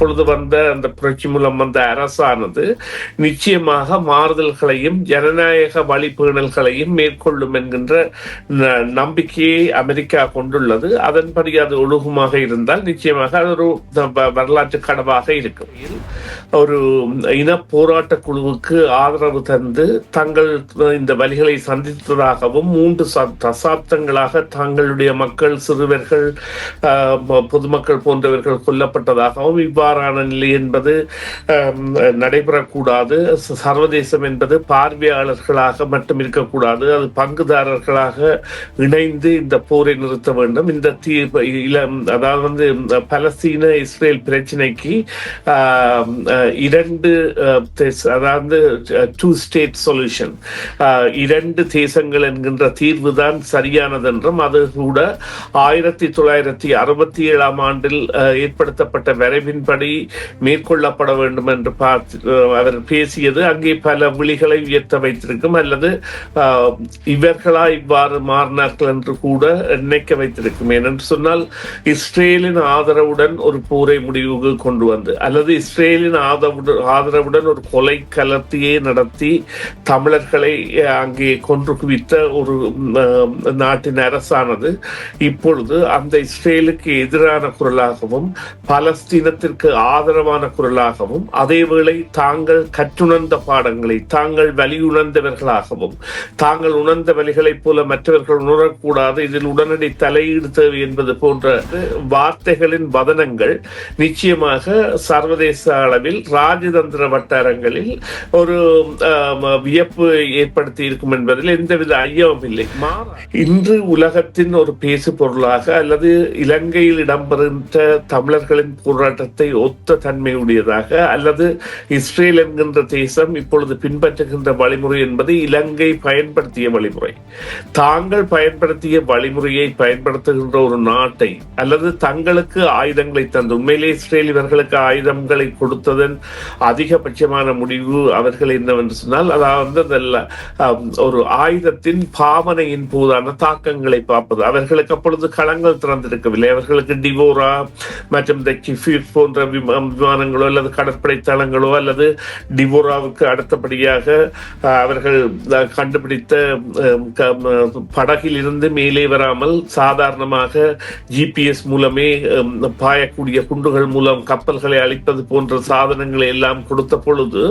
இப்பொழுது வந்த அந்த புரட்சி மூலம் வந்த அரசானது நிச்சயமாக மாறுதல்களையும் ஜனநாயக வழிபேணல்களையும் மேற்கொள்ளும் என்கின்ற ந- நம்பிக்கையை அமெரிக்கா கொண்டுள்ளது. அதன்படி அது ஒழுகுமாக இருந்தால் நிச்சயமாக அது ஒரு வரலாற்று கடவாக இருக்கும். ஒரு இன போராட்ட குழுவுக்கு ஆதரவு தந்து தங்கள் இந்த வழிகளை சந்தித்ததாகவும் மூன்று ச- தசாப்தங்களாக தங்களுடைய மக்கள் சிறுவர்கள் பொதுமக்கள் போன்றவர்கள் கொல்லப்பட்டதாகவும் இவ்வாறான நிலை என்பது நடைபெறக்கூடாது. சர்வதேசம் என்பது பார்வையாளர்களாக மட்டும் இருக்கக்கூடாது. அது பங்குதாரர்களாக இணைந்து இந்த போரை நிறுத்த வேண்டும். இந்த தீர்ப்பு இளம் அதாவது வந்து பலஸ்தீன இஸ்ரேல் பிரச்சனைக்கு இரண்டு அதாவது டூ ஸ்டேட் சொல்யூஷன் இரண்டு தேசங்கள் என்கின்ற தீர்வு தான் சரியானது என்றும் அது கூட ஆயிரத்தி தொள்ளாயிரத்தி அறுபத்தி ஏழாம் ஆண்டில் ஏற்படுத்தப்பட்ட வரைவின்படி மேற்கொள்ளப்பட வேண்டும் என்று பார்த்து அவர் பேசியது. அங்கே பல விழிகளை உயர்த்த வைத்திருக்கும் அல்லது இவர்களா இவ்வாறு மாறினார்கள் என்று கூட நினைக்க வைத்திருக்கும். ஏனென்று சொன்னால் இஸ்ரேலின் ஆதரவுடன் ஒரு போரை முடிவுக்கு கொண்டு வந்து அல்லது இஸ்ரேலின் ஆதரவுடன் ஆதரவுடன் ஒரு கொலை கலத்தையே நடத்தி தமிழர்களை அங்கே கொன்று குவித்த ஒரு நாட்டின் அரசானது இப்பொழுது அந்த இஸ்ரேலுக்கு எதிரான குரலாகவும் பலஸ்தீனத்திற்கு ஆதரவான குரலாகவும் அதேவேளை தாங்கள் கற்றுணர்ந்த பாடங்களை தாங்கள் வலியுணர்ந்தவர்களாகவும் தாங்கள் உணர்ந்த வழிகளைப் போல மற்றவர்கள் உணரக்கூடாது இதில் உடனடி தலையீடு தேவை என்பது போன்ற வார்த்தைகளின் வதனங்கள் நிச்சயமாக சர்வதேச அளவில் ராஜதந்திர வட்டாரங்களில் ஒரு வியப்பு ஏற்படுத்தி இருக்கும் என்பதில் எந்தவித ஐயமும் இல்லை. இன்று உலகத்தின் ஒரு பேசு பொருளாக அல்லது இலங்கையில் இடம்பெறுகின்ற தமிழர்களின் போராட்டத்தை ஒத்த தன்மையுடையதாக அல்லது இஸ்ரேல் என்கின்ற தேசம் இப்பொழுது பின்பற்றுகின்ற வழிமுறை என்பது இலங்கை பயன்படுத்திய வழிமுறை. தாங்கள் பயன்படுத்திய வழிமுறையை பயன்படுத்துகின்ற ஒரு நாட்டை அல்லது தங்களுக்கு ஆயுதங்களை தந்து உண்மையிலே இஸ்ரேல் இவர்களுக்கு ஆயுதங்களை கொடுத்ததன் அதிகபட்சமான முடிவு அவர்கள் என்னவென்று சொன்னால் அதாவது அந்த ஒரு ஆயுதத்தின் பாவனையின் போதான தாக்கங்களை பார்ப்பது. அவர்களுக்கு அப்பொழுது களங்கள் திறந்திருக்கவில்லை. அவர்களுக்கு டிவோரா மற்றும் இந்த போன்ற விமானங்களோ அல்லது கடற்படை தளங்களோ அல்லது டிவோராவுக்கு அடுத்தபடியாக அவர்கள் கண்டுபிடித்த படகில் இருந்து மேலே வராமல் சாதாரணமாக ஜிபிஎஸ் மூலமே பாயக்கூடிய குண்டுகள் மூலம் கப்பல்களை அழிப்பது போன்ற சாதனங்களை எல்லாம் கொடுத்த பொழுது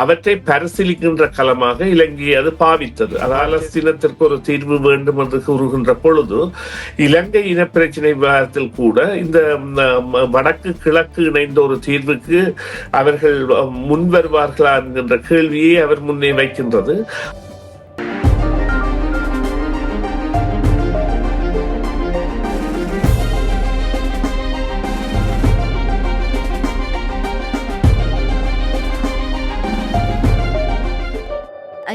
அவற்றை பரிசீலிக்கின்ற களமாக இலங்கை அது பாவித்தது. பாலஸ்தீனத்திற்கு ஒரு தீர்வு வேண்டும் என்று கூறுகின்ற பொழுது இலங்கை இனப்பிரச்சனை விவகாரத்தில் கூட இந்த வடக்கு கிழக்கு இணைந்த ஒரு தீர்வுக்கு அவர்கள் முன் வருவார்களா என்கின்ற கேள்வியை அவர் முன்னே வைக்கின்றது.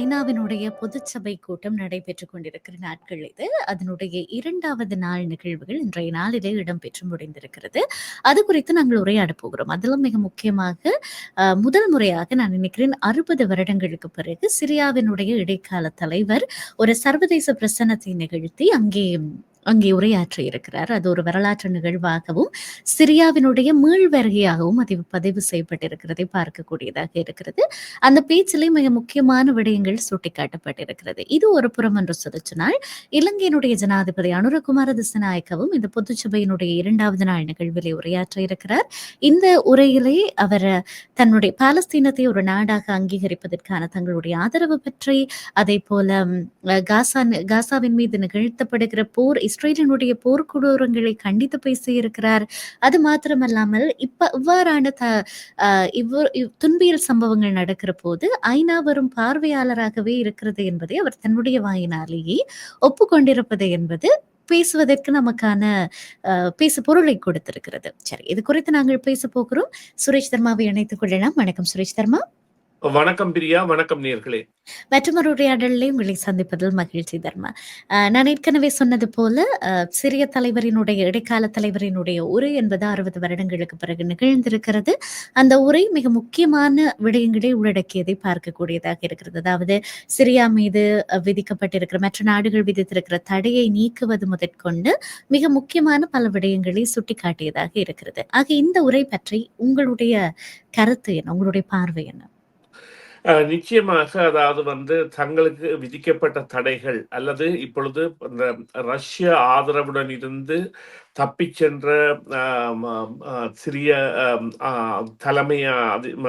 ஐநாவினுடைய பொதுச்சபை கூட்டம் நடைபெற்றுக் கொண்டிருக்கிற நாட்கள் இது. அதனுடைய இரண்டாவது நாள் நிகழ்வுகள் இன்றைய நாளிலே இடம்பெற்று முடிந்திருக்கிறது. அது குறித்து நாங்கள் உரையாட போகிறோம். அதிலும் மிக முக்கியமாக முதல் முறையாக நான் நினைக்கிறேன் அறுபது வருடங்களுக்கு பிறகு சிரியாவினுடைய இடைக்கால தலைவர் ஒரு சர்வதேச பிரசனத்தை நிகழ்த்தி அங்கே அங்கே உரையாற்றி இருக்கிறார். அது ஒரு வரலாற்று நிகழ்வாகவும் சிரியாவினுடைய மீள்வருகையாகவும் அது பதிவு செய்யப்பட்டிருக்கிறதை பார்க்கக்கூடியதாக இருக்கிறது. அந்த பேச்சிலே மிக முக்கியமான விடயங்கள் சுட்டிக்காட்டப்பட்டிருக்கிறது. இது ஒரு புறம் என்று சொல்லி இலங்கையினுடைய ஜனாதிபதி அனுரகுமார திசநாயக்கவும் இந்த பொதுச்சபையினுடைய இரண்டாவது நாள் நிகழ்விலே உரையாற்ற இருக்கிறார். இந்த உரையிலே அவர் தன்னுடைய பாலஸ்தீனத்தை ஒரு நாடாக அங்கீகரிப்பதற்கான தங்களுடைய ஆதரவு பற்றி அதே போல காசா காசாவின் மீது நிகழ்த்தப்படுகிற போர் இஸ்ரேலினுடைய போர்க்குடூரங்களை கண்டித்து பேசியிருக்கிறார். அது மாத்திரமல்லாமல் இப்ப இவ்வாறான த ஆஹ் இவ் துன்பியல் சம்பவங்கள் நடக்கிற போது ஐநா வரும் பார்வையாளராகவே இருக்கிறது என்பதை அவர் தன்னுடைய வாயினாலேயே ஒப்புக்கொண்டிருப்பது என்பது பேசுவதற்கு நமக்கான ஆஹ், பேசு பொருளை கொடுத்திருக்கிறது. சரி இது குறித்து நாங்கள் பேச போகிறோம். சுரேஷ் தர்மாவை இணைத்துக் கொள்ளலாம். வணக்கம் சுரேஷ் தர்மா. வணக்கம் பிரியா வணக்கம் நேர்களே. மற்றொரு உரையாடலையும் உங்களை சந்திப்பதில் மகிழ்ச்சி தர்மா. நான் ஏற்கனவே சொன்னது போல அஹ், சிறிய தலைவரினுடைய இடைக்கால தலைவரினுடைய உரை என்பது அறுபது வருடங்களுக்கு பிறகு நிகழ்ந்திருக்கிறது. அந்த உரை மிக முக்கியமான விடயங்களை உள்ளடக்கியதை பார்க்கக்கூடியதாக இருக்கிறது. அதாவது சிரியா மீது அஹ், விதிக்கப்பட்டிருக்கிற மற்ற நாடுகள் விதித்திருக்கிற தடையை நீக்குவது முதற்கொண்டு மிக முக்கியமான பல விடயங்களை சுட்டிக்காட்டியதாக இருக்கிறது. ஆக இந்த உரை பற்றி உங்களுடைய கருத்து என்ன? உங்களுடைய பார்வை என்ன? நிச்சயமாக அதாவது வந்து தங்களுக்கு விதிக்கப்பட்ட தடைகள் அல்லது இப்பொழுது இந்த ரஷ்ய ஆதரவுடன் இருந்து தப்பிச்சென்ற சிறிய தலைமை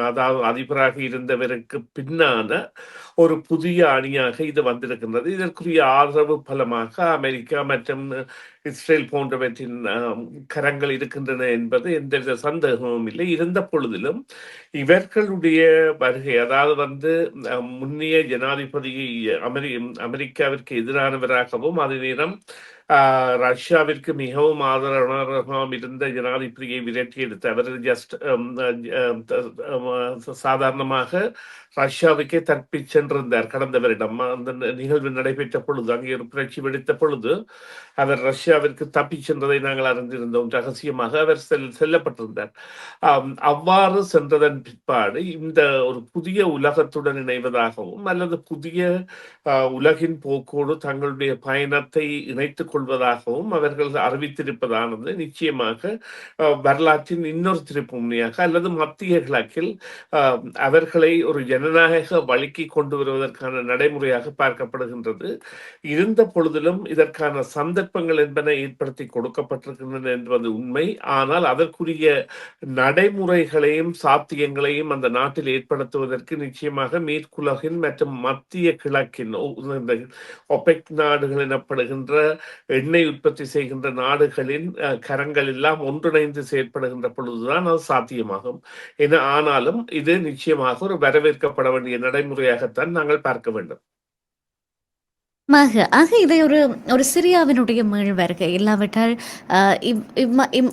அதாவது அதிபராக இருந்தவருக்கு பின்னான ஒரு புதிய அணியாக இது வந்திருக்கின்றது. இதற்குரிய ஆதரவு பலமாக அமெரிக்கா மற்றும் இஸ்ரேல் போன்றவற்றின் கரங்கள் இருக்கின்றன என்பது எந்தவித சந்தேகமும் இல்லை. இருந்த பொழுதிலும் இவர்களுடைய வருகை அதாவது வந்து முன்னைய ஜனாதிபதி அமெரி அமெரிக்காவிற்கு எதிரானவராகவும் அதே நேரம் ரஷ்யாவிற்கு மிகவும் ஆதரவாகவும் இருந்த ஜனாதிபதியை விரட்டி எடுத்து ஜஸ்ட் சாதாரணமாக ரஷ்யாவுக்கே தப்பிச் சென்றிருந்தார் கடந்த வருடம் அந்த நிகழ்வு நடைபெற்ற பொழுது அங்கே ஒரு புரட்சி வெடித்த பொழுது அவர் ரஷ்யாவிற்கு தப்பிச் சென்றதை நாங்கள் அறிந்திருந்தோம். ரகசியமாக அவர் செல் செல்லப்பட்டிருந்தார். அவ்வாறு சென்றதன் பிற்பாடு இந்த ஒரு புதிய உலகத்துடன் இணைவதாகவும் அல்லது புதிய ஆஹ், உலகின் போக்கோடு தங்களுடைய பயணத்தை இணைத்துக் கொள்வதாகவும் அவர்கள் அறிவித்திருப்பதானது நிச்சயமாக வரலாற்றின் இன்னொரு திருப்புமுனையாக அல்லது மத்திய கிழக்கில் அவர்களை ஒரு ஜனநாயக வழிக்கு கொண்டு வருவதற்கான நடைமுறையாக பார்க்கப்படுகின்றது. இருந்த பொழுதிலும் இதற்கான சந்தர்ப்பங்கள் என்பன ஏற்படுத்தி கொடுக்கப்பட்டிருக்கின்றன என்பது உண்மை. ஆனால் அதற்குரிய நடைமுறைகளையும் சாத்தியங்களையும் அந்த நாட்டில் ஏற்படுத்துவதற்கு நிச்சயமாக மேற்குலகின் மற்றும் மத்திய கிழக்கின் இந்த ஒபெக் நாடுகள் எனப்படுகின்ற எண்ணெய் உற்பத்தி செய்கின்ற நாடுகளின் கரங்கள் எல்லாம் ஒன்றிணைந்து செயற்படுகின்ற பொழுதுதான் அது சாத்தியமாகும். என ஆனாலும் இது நிச்சயமாக ஒரு வரவேற்க வரவேற்கப்பட வேண்டிய நடைமுறையாகத்தான் நாங்கள் பார்க்க வேண்டும். ஆக இதை ஒரு ஒரு சிரியாவினுடைய மீள் வருகை. இல்லாவிட்டால் ஆஹ், இம்-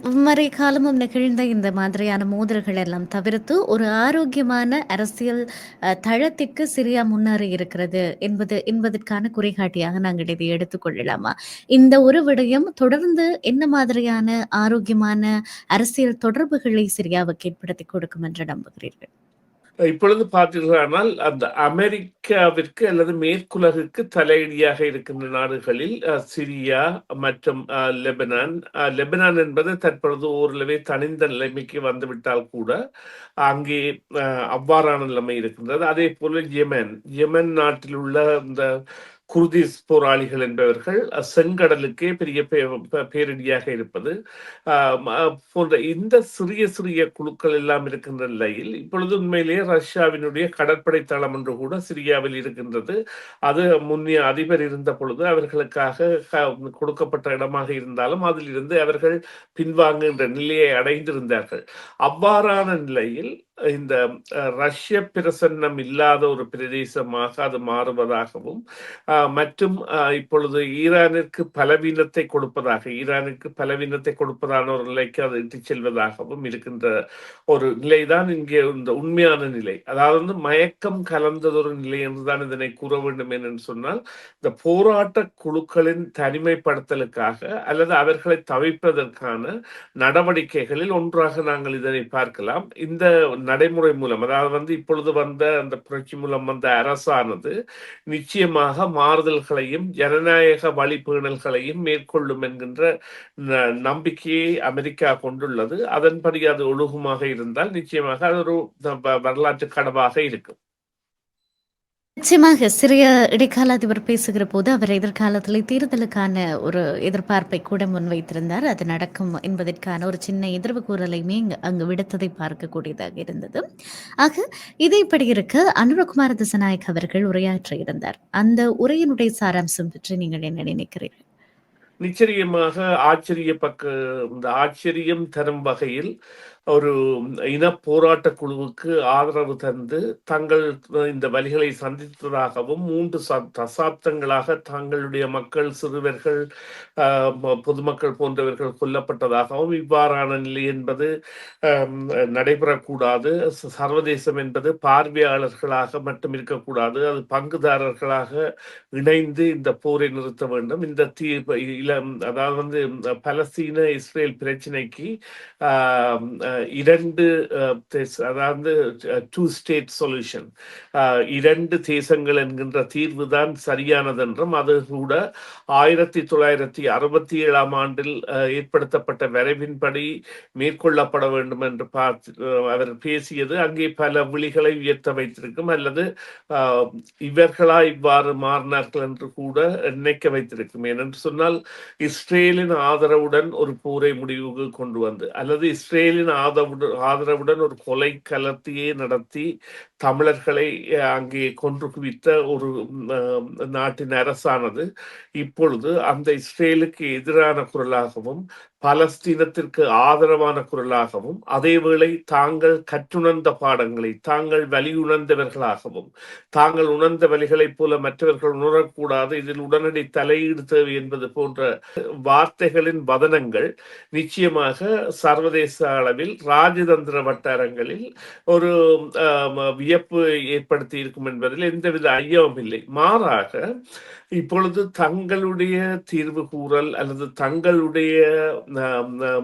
இம்மறை காலமும் நிகழ்ந்த இந்த மாதிரியான மோதல்கள் எல்லாம் தவிர்த்து ஒரு ஆரோக்கியமான அரசியல் ஆஹ், தளத்திற்கு சிரியா முன்னேறி இருக்கிறது என்பது என்பதற்கான குறைகாட்டியாக நாங்கள் இதை எடுத்துக்கொள்ளலாமா இந்த ஒரு விடயம் தொடர்ந்து என்ன மாதிரியான ஆரோக்கியமான அரசியல் தொடர்புகளை சிரியாவுக்கு ஏற்படுத்தி கொடுக்கும் என்று நம்புகிறீர்கள்? இப்பொழுது பார்த்தீர்களானால் அந்த அமெரிக்காவிற்கு அல்லது மேற்குலகுக்கு தலையடியாக இருக்கின்ற நாடுகளில் சிரியா மற்றும் லெபனான். லெபனான் என்பது தற்பொழுது ஓரளவே தனிந்த நிலைமைக்கு வந்துவிட்டால் கூட அங்கே அவ்வாறான நிலைமை இருக்கின்றது. அதே போல யெமன். யெமன் நாட்டில் உள்ள இந்த குர்தீஸ் போராளிகள் என்பவர்கள் செங்கடலுக்கே பெரிய பே- பேரிடியாக இருப்பது. ஆஹ் போன்ற இந்த சிறிய சிறிய குழுக்கள் எல்லாம் இருக்கின்ற நிலையில் இப்பொழுது உண்மையிலேயே ரஷ்யாவினுடைய கடற்படை தளம் என்று கூட சிரியாவில் இருக்கின்றது. அது முன்னே அதிபர் இருந்த பொழுது அவர்களுக்காக கொடுக்கப்பட்ட இடமாக இருந்தாலும் அதிலிருந்து அவர்கள் பின்வாங்குகின்ற நிலையை அடைந்திருந்தார்கள். அவ்வாறான நிலையில் இந்த ரஷ்ய பிரசன்னம் இல்லாத ஒரு பிரதேசமாக அது மாறுவதாகவும் மற்றும் இப்பொழுது ஈரானிற்கு பலவீனத்தை கொடுப்பதாக ஈரானுக்கு பலவீனத்தை கொடுப்பதான ஒரு நிலைக்கு அது இட்டுச் செல்வதாகவும் இருக்கின்ற ஒரு நிலைதான் இங்கே இந்த உண்மையான நிலை. அதாவது வந்து மயக்கம் கலந்ததொரு நிலை என்றுதான் இதனை கூற வேண்டும் என்று சொன்னால் இந்த போராட்ட குழுக்களின் தனிமைப்படுத்தலுக்காக அல்லது அவர்களை தவிர்ப்பதற்கான நடவடிக்கைகளில் ஒன்றாக நாங்கள் இதனை பார்க்கலாம். இந்த நடைமுறை மூலம் அதாவது வந்து இப்பொழுது வந்த அந்த புரட்சி மூலம் வந்த அரசானது நிச்சயமாக மாறுதல்களையும் ஜனநாயக வழிபேணல்களையும் மேற்கொள்ளும் என்கின்ற ந- நம்பிக்கையை அமெரிக்கா கொண்டுள்ளது. அதன்படி அது ஒழுகுமாக இருந்தால் நிச்சயமாக அது ஒரு வரலாற்று கடவாக இருக்கும். நிச்சயமாக சிறிய இடைக்கால அதிபர் பேசுகிற போது அவர் எதிர்காலத்தில் தேர்தலுக்கான ஒரு எதிர்பார்ப்பை கூட முன்வைத்திருந்தார். அது நடக்கும் என்பதற்கான ஒரு சின்ன எதிர்வு கூறலையுமே அங்கு விடுத்ததை பார்க்கக்கூடியதாக இருந்தது. ஆக இது இப்படி இருக்க அனுரகுமார திசநாயக் அவர்கள் உரையாற்ற இருந்தார். அந்த உரையினுடைய சாராம்சம் பற்றி நீங்கள் என்ன நினைக்கிறீர்கள்? நிச்சயமாக ஆச்சரிய பக்க இந்த ஆச்சரியம் தரும் வகையில் ஒரு இன போராட்ட குழுவுக்கு ஆதரவு தந்து தங்கள் இந்த வழிகளை சந்தித்ததாகவும் மூன்று ச- தசாப்தங்களாக தங்களுடைய மக்கள் சிறுவர்கள் பொதுமக்கள் போன்றவர்கள் கொல்லப்பட்டதாகவும் இவ்வாறான நிலை என்பது நடைபெறக்கூடாது. சர்வதேசம் என்பது பார்வையாளர்களாக மட்டும் இருக்கக்கூடாது. அது பங்குதாரர்களாக இணைந்து இந்த போரை நிறுத்த வேண்டும். இந்த தீ இளம் அதாவது வந்து பலஸ்தீன இஸ்ரேல் பிரச்சனைக்கு இரண்டு அதாவது டூ ஸ்டேட் சொல்யூஷன் இரண்டு தேசங்கள் என்கின்ற தீர்வு தான் சரியானதென்றும் அது கூட ஆயிரத்தி தொள்ளாயிரத்தி அறுபத்தி ஏழாம் ஆண்டில் ஏற்படுத்தப்பட்ட வரைவின்படி மேற்கொள்ளப்பட வேண்டும் என்று பார்த்து அவர் பேசியது. அங்கே பல விழிகளை உயர்த்த வைத்திருக்கும் அல்லது இவர்களா இவ்வாறு மாறினார்கள் என்று கூட நினைக்க வைத்திருக்கும். ஏனென்று சொன்னால் இஸ்ரேலின் ஆதரவுடன் ஒரு போரை முடிவுக்கு கொண்டு வந்து அல்லது இஸ்ரேலின் ஆதரவுடன் ஆதரவுடன் ஒரு கொலை கலத்தையே நடத்தி தமிழர்களை அங்கே கொன்று குவித்த ஒரு நாட்டின் அரசானது இப்பொழுது அந்த இஸ்ரேலுக்கு எதிரான குரலாகவும் பலஸ்தீனத்திற்கு ஆதரவான குரலாகவும் அதேவேளை தாங்கள் கற்றுணர்ந்த பாடங்களை தாங்கள் வலியுணர்ந்தவர்களாகவும் தாங்கள் உணர்ந்த வழிகளைப் போல மற்றவர்கள் உணரக்கூடாது இதில் உடனடி தலையீடு தேவை என்பது போன்ற வார்த்தைகளின் வதனங்கள் நிச்சயமாக சர்வதேச அளவில் ராஜதந்திர வட்டாரங்களில் ஒரு வியப்பு ஏற்படுத்தி இருக்கும் என்பதில் எந்தவித ஐயமும் இல்லை. மாறாக இப்பொழுது தங்களுடைய தீர்வு கூறல் அல்லது தங்களுடைய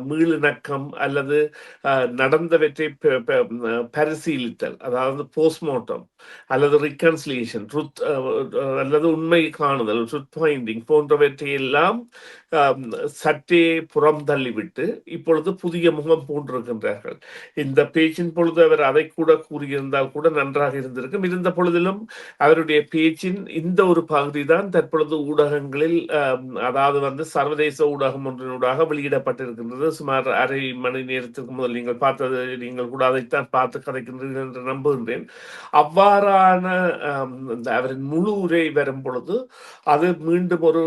மீளிணக்கம் அல்லது அஹ், நடந்தவற்றை பரிசீலித்தல் அதாவது போஸ்ட்மார்ட்டம் அல்லது ரிகன்சிலியேஷன் ருத் அல்லது உண்மை காணுதல் ருத் ஃபைண்டிங் போன்றவற்றை எல்லாம் சற்றே புறம் தள்ளிவிட்டு இப்பொழுது புதிய முகம் பூண்டிருக்கின்றார்கள். இந்த பேச்சின் பொழுது அவர் அதை கூட கூறியிருந்தால் கூட நன்றாக இருந்திருக்கும். இருந்த பொழுதிலும் அவருடைய பேச்சின் இந்த ஒரு பகுதி தான் தற்பொழுது ஊடகங்களில் அதாவது வந்து சர்வதேச ஊடகம் ஒன்றினூடாக வெளியிடப்பட்டிருக்கின்றது. சுமார் அரை மணி நேரத்துக்கு முதல் நீங்கள் பார்த்தது நீங்கள் கூட அதைத்தான் பார்த்து கதைக்கின்றீர்கள் என்று நம்புகின்றேன். அவ்வாறான அவரின் முழு உரை வரும் பொழுது அது மீண்டும் ஒரு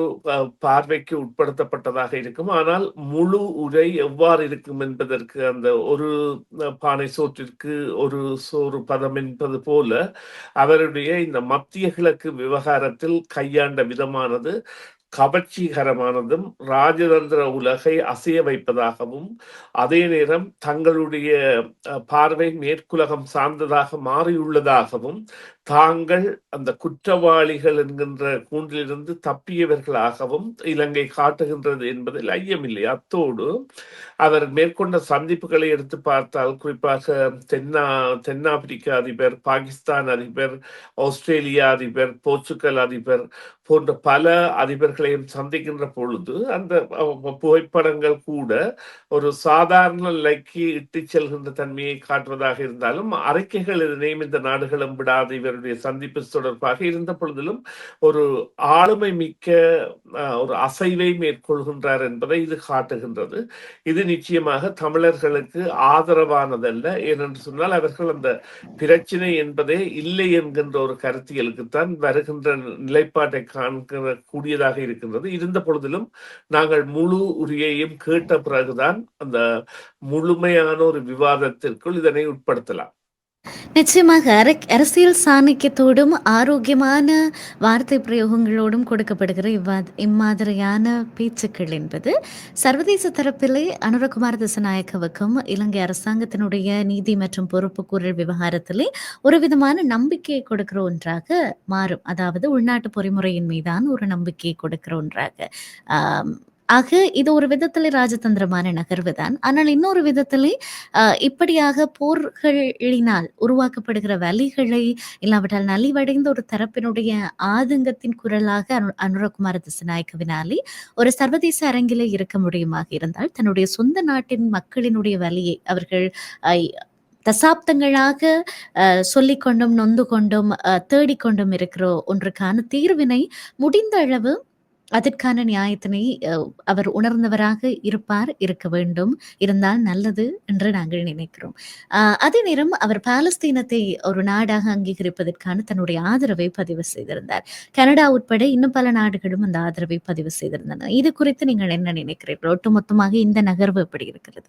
பார்வைக்கு உட்படுத்தப்பட்டதாக இருக்கும். ஆனால் முழு உரை எவ்வாறு இருக்கும் என்பதற்கு அந்த ஒரு பானை சோற்றிற்கு ஒரு சோறு பதம் என்பது போல அவருடைய இந்த மத்திய கிழக்கு விவகாரத்தில் கையாண்ட விதமானது கவர்ச்சிகரமானதும் ராஜதந்திர உலகை அசைய வைப்பதாகவும் அதே நேரம் தங்களுடைய பார்வை மேற்குலகம் சார்ந்ததாக மாறியுள்ளதாகவும் தாங்கள் அந்த குற்றவாளிகள் என்கின்ற கூண்டிலிருந்து தப்பியவர்களாகவும் இலங்கை காட்டுகின்றது என்பதில் ஐயமில்லை. அத்தோடு அவர் மேற்கொண்ட சந்திப்புகளை எடுத்து பார்த்தால் குறிப்பாக தென்னா தென்னாப்பிரிக்க அதிபர் பாகிஸ்தான் அதிபர் ஆஸ்திரேலியா அதிபர் போர்ச்சுகல் அதிபர் போன்ற பல அதிபர்களையும் சந்திக்கின்ற பொழுது அந்த புகைப்படங்கள் கூட ஒரு சாதாரண நிலைக்கு இட்டு செல்கின்ற தன்மையை காட்டுவதாக இருந்தாலும் அறிக்கைகள் இதனையும் இந்த நாடுகளும் விடாது அவருடைய சந்திப்பு தொடர்பாக இருந்த பொழுதிலும் ஒரு ஆளுமை மிக்க ஒரு அசைவை மேற்கொள்கின்றார் என்பதை இது காட்டுகின்றது. இது நிச்சயமாக தமிழர்களுக்கு ஆதரவானதல்ல. ஏனென்று சொன்னால் அவர்கள் அந்த பிரச்சனை என்பதே இல்லை என்கின்ற ஒரு கருத்தியலுக்குத்தான் வருகின்ற நிலைப்பாட்டை காண்கிற கூடியதாக இருக்கின்றது. இருந்த பொழுதிலும் நாங்கள் முழு உரியையும் கேட்ட பிறகுதான் அந்த முழுமையான ஒரு விவாதத்திற்குள் இதனை உட்படுத்தலாம். நிச்சயமாக அரக்- அரசியல் சாணக்கியத்தோடும் ஆரோக்கியமான வார்த்தை பிரயோகங்களோடும் கொடுக்கப்படுகிற இவ்வா இம்மாதிரியான பேச்சுக்கள் என்பது சர்வதேச தரப்பிலே அனுரகுமார் திசநாயக்கவுக்கும் இலங்கை அரசாங்கத்தினுடைய நீதி மற்றும் பொறுப்புக்கூறல் விவகாரத்திலே ஒரு விதமான நம்பிக்கையை கொடுக்கிற ஒன்றாக மாறும். அதாவது உள்நாட்டு பொறிமுறையின் மீதான ஒரு நம்பிக்கையை கொடுக்கிற ஒன்றாக ஆக இது ஒரு விதத்திலே ராஜதந்திரமான நகர்வு தான் ஆனால் இன்னொரு விதத்திலே இப்படியாக போர்களினால் உருவாக்கப்படுகிற வலிகளை இல்லாவிட்டால் நலிவடைந்த ஒரு தரப்பினுடைய ஆதங்கத்தின் குரலாக அனு அனுரகுமார திசநாயக்கவினாலே ஒரு சர்வதேச அரங்கிலே இருக்க முடியுமாக இருந்தால் தன்னுடைய சொந்த நாட்டின் மக்களினுடைய வலியை அவர்கள் தசாப்தங்களாக சொல்லிக்கொண்டும் நொந்து கொண்டும் தேடிக்கொண்டும் இருக்கிற ஒன்றுக்கான தீர்வினை முடிந்த அளவு அதற்கான நியாயத்தினை அஹ், அவர் உணர்ந்தவராக இருப்பார் இருக்க வேண்டும். இருந்தால் நல்லது என்று நாங்கள் நினைக்கிறோம். ஆஹ் அதே நேரம் அவர் பாலஸ்தீனத்தை ஒரு நாடாக அங்கீகரிப்பதற்கான தன்னுடைய ஆதரவை பதிவு செய்திருந்தார். கனடா உட்பட இன்னும் பல நாடுகளும் அந்த ஆதரவை பதிவு செய்திருந்தன. இது குறித்து நீங்கள் என்ன நினைக்கிறீர்கள்? ஒட்டுமொத்தமாக இந்த நகர்வு எப்படி இருக்கிறது?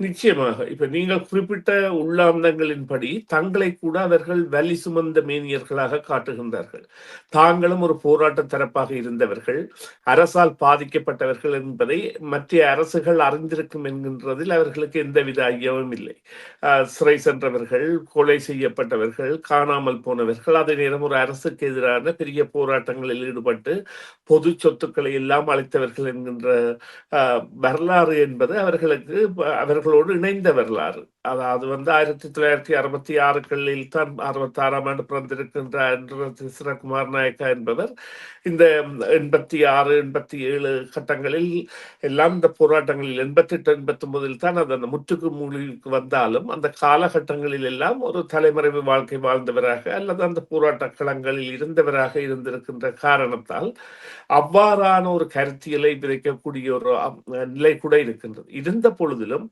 நிச்சயமாக. இப்ப நீங்கள் குறிப்பிட்ட உள்ளாந்தங்களின்படி தங்களை கூட அவர்கள் வலி சுமந்த மேனியர்களாக காட்டுகின்றார்கள். தாங்களும் ஒரு போராட்ட தரப்பாக இருந்தவர்கள் அரசால் பாதிக்கப்பட்டவர்கள் என்பதை மற்ற அரசுகள் அறிந்திருக்கும் என்கின்றதில் அவர்களுக்கு எந்தவித ஐயமும் இல்லை. சிறை சென்றவர்கள் கொலை செய்யப்பட்டவர்கள் காணாமல் போனவர்கள் அதே நேரம் ஒரு அரசுக்கு எதிரான பெரிய போராட்டங்களில் ஈடுபட்டு பொது சொத்துக்களை எல்லாம் அளித்தவர்கள் என்கின்ற ஆஹ் வரலாறு என்பது அவர்களுக்கு அவர்களோடு இணைந்த வரலாறு. அதாவது வந்து ஆயிரத்தி தொள்ளாயிரத்தி அறுபத்தி ஆறுகளில் தான் அறுபத்தி ஆறாம் ஆண்டு பிறந்திருக்கின்ற அன்ற சிறகுமார் நாயக்கா என்பவர். இந்த எண்பத்தி ஆறு எண்பத்தி ஏழு கட்டங்களில் எல்லாம் இந்த போராட்டங்களில் எண்பத்தி எட்டு எண்பத்தி ஒன்பதில் தான் அது அந்த முற்றுக்கு மூலிக்கு வந்தாலும் அந்த காலகட்டங்களில் எல்லாம் ஒரு தலைமறைவு வாழ்க்கை வாழ்ந்தவராக அல்லது அந்த போராட்ட களங்களில் இருந்தவராக இருந்திருக்கின்ற காரணத்தால் அவ்வாறான ஒரு கருத்தியலை விதைக்கக்கூடிய ஒரு நிலை கூட இருக்கின்றது. இருந்த பொழுதிலும்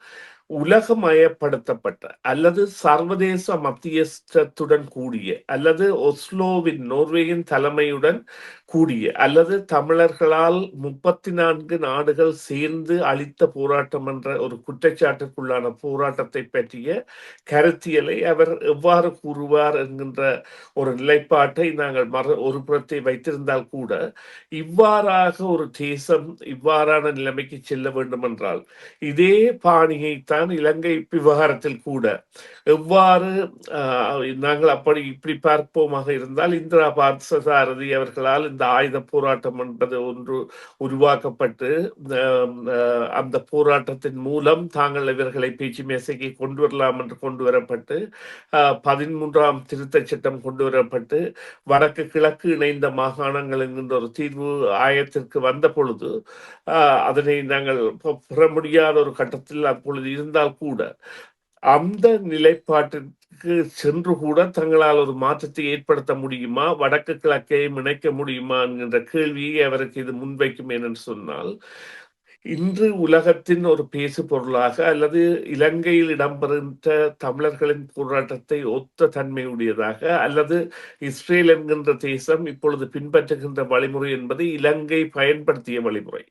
உலகமயப்படுத்தப்பட்ட அல்லது சர்வதேச மத்தியஸ்தத்துடன் கூடிய அல்லது ஒஸ்லோவின் நோர்வேயின் தலைமையுடன் கூடிய அல்லது தமிழர்களால் முப்பத்தி நான்கு நாடுகள் சேர்ந்து அளித்த போராட்டம் என்ற ஒரு குற்றச்சாட்டுக்குள்ளான போராட்டத்தை பற்றிய கருத்தியலை அவர் எவ்வாறு கூறுவார் என்கின்ற ஒரு நிலைப்பாட்டை நாங்கள் மற ஒரு புறத்தை வைத்திருந்தால் கூட இவ்வாறாக ஒரு தேசம் இவ்வாறான நிலைமைக்கு செல்ல வேண்டும் என்றால் இதே பாணியைத்தான் இலங்கை விவகாரத்தில் கூட எவ்வாறு ஆஹ், நாங்கள் அப்படி இப்படி பார்ப்போமாக இருந்தால் இந்திரா பார்த்தசாரதி அவர்களால் இந்த ஆயுத போராட்டம் என்பது ஒன்று உருவாக்கப்பட்டு அந்த போராட்டத்தின் மூலம் தாங்கள் இவர்களை பேச்சு மேசைக்கு கொண்டு வரலாம் என்று கொண்டு வரப்பட்டு ஆஹ், பதிமூன்றாம் திருத்தச் சட்டம் கொண்டு வரப்பட்டு வடக்கு கிழக்கு இணைந்த மாகாணங்கள் என்கின்ற ஒரு தீர்வு ஆயத்திற்கு வந்த பொழுது ஆஹ், அதனை நாங்கள் பெற முடியாத ஒரு கட்டத்தில் அப்பொழுது இருந்தால் கூட அந்த நிலைப்பாட்டிற்கு சென்று கூட தங்களால் ஒரு மாற்றத்தை ஏற்படுத்த முடியுமா? வடக்கு கிழக்கையும் இணைக்க முடியுமா? என்கின்ற கேள்வியை அவருக்கு இது முன்வைக்கும் என்று சொன்னால் இன்று உலகத்தின் ஒரு பேசு பொருளாக அல்லது இலங்கையில் இடம்பெறுகின்ற தமிழர்களின் போராட்டத்தை ஒத்த தன்மையுடையதாக அல்லது இஸ்ரேல் என்கின்ற தேசம் இப்பொழுது பின்பற்றுகின்ற வழிமுறை என்பது இலங்கை பயன்படுத்திய வழிமுறை.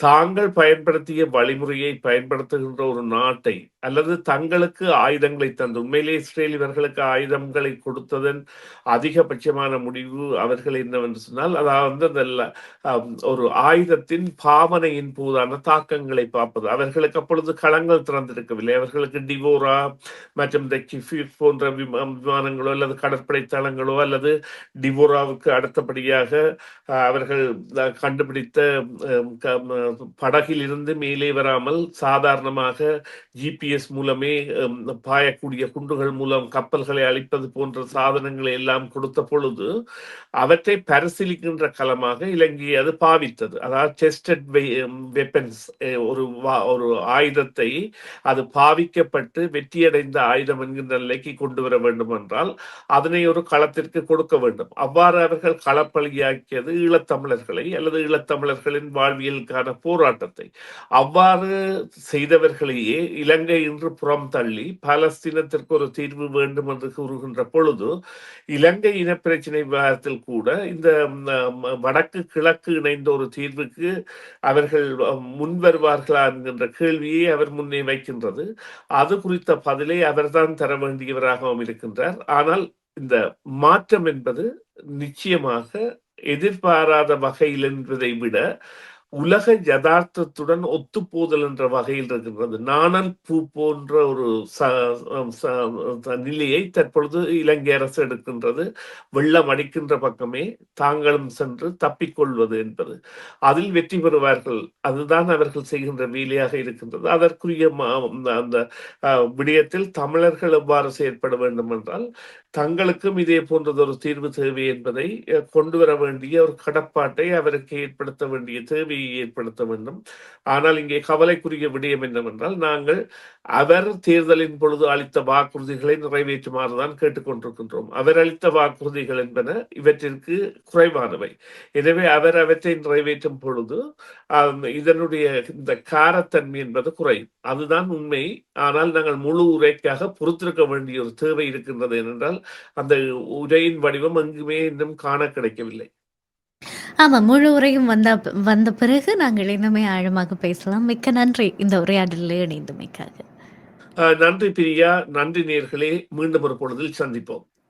தாங்கள் பயன்படுத்திய வழிமுறையை பயன்படுத்துகின்ற ஒரு நாட்டை அல்லது தங்களுக்கு ஆயுதங்களை தந்து உண்மையிலே இஸ்ரேல் இவர்களுக்கு ஆயுதங்களை கொடுத்ததன் அதிகபட்சமான முடிவு அவர்கள் என்னவென்று சொன்னால் அதாவது அந்த ஒரு ஆயுதத்தின் பாவனையின் போதான தாக்கங்களை பார்ப்பது. அவர்களுக்கு அப்பொழுது களங்கள் திறந்திருக்கவில்லை. அவர்களுக்கு டிவோரா மற்றும் இந்த கிஃபிட் போன்ற விமா- விமானங்களோ அல்லது கடற்படை தளங்களோ அல்லது டிவோராவுக்கு அடுத்தபடியாக அவர்கள் கண்டுபிடித்த படகில் இருந்து மேலே வராமல் சாதாரணமாக ஜிபிஎஸ் மூலமே பாயக்கூடிய குண்டுகள் மூலம் கப்பல்களை அழிப்பது போன்ற சாதனங்களை எல்லாம் கொடுத்த பொழுது அவற்றை பரிசீலிக்கின்ற களமாக இலங்கை அது பாவித்தது. அதாவது செஸ்டட் வெப்பன்ஸ் ஒரு ஒரு ஆயுதத்தை அது பாவிக்கப்பட்டு வெற்றியடைந்த ஆயுதம் என்கின்ற நிலைக்கு கொண்டு வர வேண்டும் என்றால் அதனை ஒரு களத்திற்கு கொடுக்க வேண்டும். அவ்வாறு அவர்கள் களப்பலியாக்கியது ஈழத்தமிழர்களை அல்லது ஈழத்தமிழர்களின் வாழ்வியல் வாழ்வியலுக்கான போராட்டத்தை. அவ்வாறு செய்தவர்களையே இலங்கை இன்று புறம் தள்ளி பாலஸ்தீனத்திற்கு ஒரு தீர்வு வேண்டும் என்று கூறுகின்ற பொழுது இலங்கை இனப்பிரச்சினை விவகாரத்தில் கூட இந்த வடக்கு கிழக்கு இணைந்த ஒரு தீர்வுக்கு அவர்கள் முன் முன்வருவார்களா என்கின்ற கேள்வியை அவர் முன்னே வைக்கின்றது. அது குறித்த பதிலை அவர்தான் தர வேண்டியவராகவும் இருக்கின்றார். ஆனால் இந்த மாற்றம் என்பது நிச்சயமாக எதிர்பாராத வகையில் என்பதை விட உலக யதார்த்தத்துடன் ஒத்துப்போதல் என்ற வகையில் இருக்கின்றது நாணல் பூ போன்ற ஒரு நிலையை தற்பொழுது இலங்கை அரசு எடுக்கின்றது. வெள்ளம் அடிக்கின்ற பக்கமே தாங்களும் சென்று தப்பிக்கொள்வது என்பது. அதில் வெற்றி பெறுவார்கள். அதுதான் அவர்கள் செய்கின்ற வேலையாக இருக்கின்றது. அதற்குரிய ம- அந்த- விடயத்தில் தமிழர்கள் எவ்வாறு செயற்பட வேண்டும் என்றால் தங்களுக்கும் இதே போன்றதொரு தீர்வு தேவை என்பதை கொண்டு வர வேண்டிய ஒரு கடப்பாட்டை அவருக்கு ஏற்படுத்த வேண்டிய தேவையை ஏற்படுத்த வேண்டும். ஆனால் இங்கே கவலைக்குரிய விடயம் என்னவென்றால் நாங்கள் அவர் தேர்தலின் பொழுது அளித்த வாக்குறுதிகளை நிறைவேற்றுமாறுதான் கேட்டுக்கொண்டிருக்கின்றோம். அவர் அளித்த வாக்குறுதிகள் என்பன இவற்றிற்கு குறைவானவை. எனவே அவர் அவற்றை நிறைவேற்றும் பொழுது இதனுடைய இந்த காரத்தன்மை என்பது குறையும். அதுதான் உண்மை. ஆனால் நாங்கள் முழு உரைக்காக பொறுத்திருக்க வேண்டிய ஒரு தேவை இருக்கின்றது ஏனென்றால் அந்த உரையின் வடிவம் எங்குமே இன்னும் காண கிடைக்கவில்லை. ஆமா முழு உரையும் வந்த வந்த பிறகு நாங்கள் இன்னுமே ஆழமாக பேசலாம். மிக்க நன்றி. இந்த உரையாடலில் இணைந்தமைக்காக. நன்றி பிரியா. நன்றி நேர்களே. மீண்டும் ஒரு பொழுதில் சந்திப்போம்.